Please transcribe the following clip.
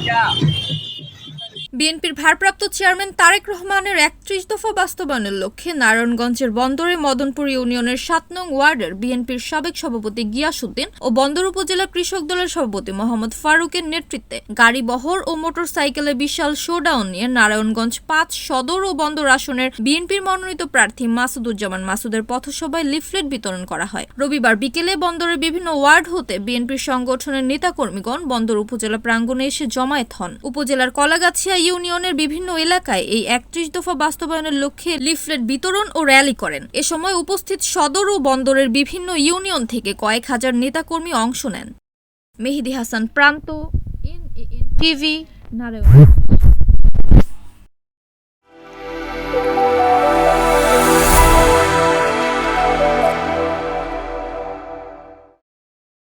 Yeah. বিএনপির ভারপ্রাপ্ত chairman Tarique রহমানের একত্রিশ দফা বাস্তবায়নের লক্ষ্যে নারায়ণগঞ্জের বন্দরে মদনপুর ইউনিয়নের সাত নং ওয়ার্ডের বিএনপির সাবেক সভাপতি গিয়াসুদ্দিন ও বন্দর উপজেলা কৃষক দলের সভাপতি মোহাম্মদ ফারুকের নেতৃত্বে গাড়ি বহর ও মোটর সাইকেলে বিশাল শোডাউন নিয়ে নারায়ণগঞ্জ পাঁচ সদর ও বন্দর আসনের বিএনপির মনোনীত প্রার্থী মাসুদুজ্জামান মাসুদের পথসভায় লিফলেট বিতরণ করা হয়। রবিবার বিকেলে বন্দরের বিভিন্ন ওয়ার্ড হতে বিএনপির সংগঠনের নেতাকর্মীগণ বন্দর উপজেলা প্রাঙ্গণে এসে জমায়েত হন। উপজেলার কলাগাছিয়া ইউনিয়নের বিভিন্ন এলাকায় এই একত্রিশ দফা বাস্তবায়নের লক্ষ্যে লিফলেট বিতরণ ও র্যালি করেন। এ সময় উপস্থিত সদর ও বন্দরের বিভিন্ন ইউনিয়ন থেকে কয়েক হাজার নেতাকর্মী অংশ নেন। মেহেদি হাসান, প্রান্ত এন টিভি, নারায়ণ।